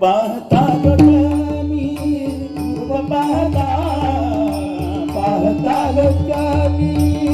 पाहता गगनी पाहता पाहता गगनी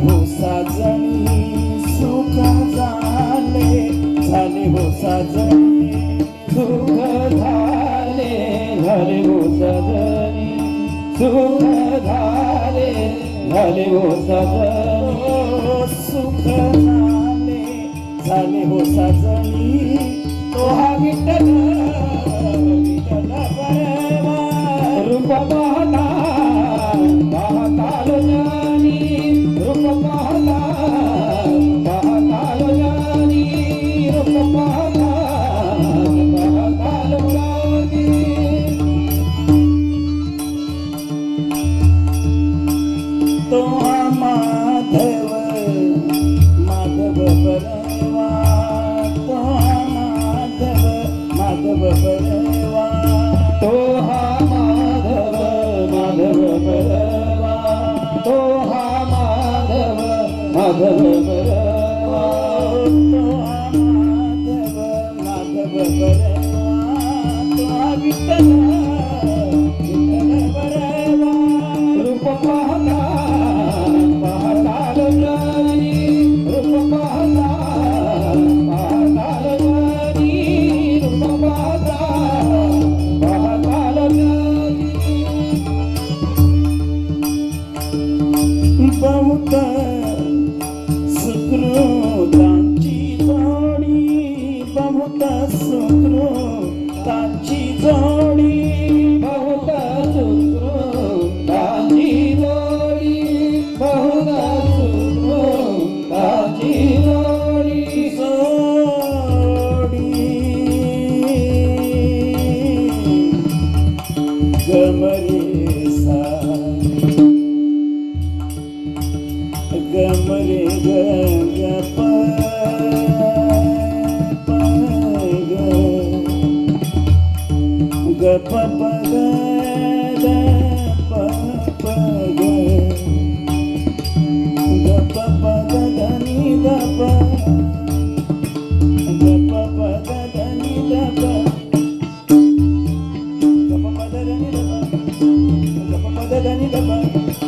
हो साजणी सुख झाले झाले हो साजणी सुख झाले झाले हो साजणी सुख झाले झाले हो साजणी. सुख झाले झाले हो साजणी. तो हा विठ्ठल विठ्ठल परवा रूप पाहता तो माधव माधव परवा तो माधव माधव परवा तो हा माधव माधव परवा तो हा माधव माधव परवा तो हा माधव माधव परवा तो हा विठ्ठल बहुत सुकृतांची जोडी बहुत सुकृतांची जोडी बहुत सुकृतांची जोडी बहुत सुकृतांची जोडी जोडी. गमरे सा da da da da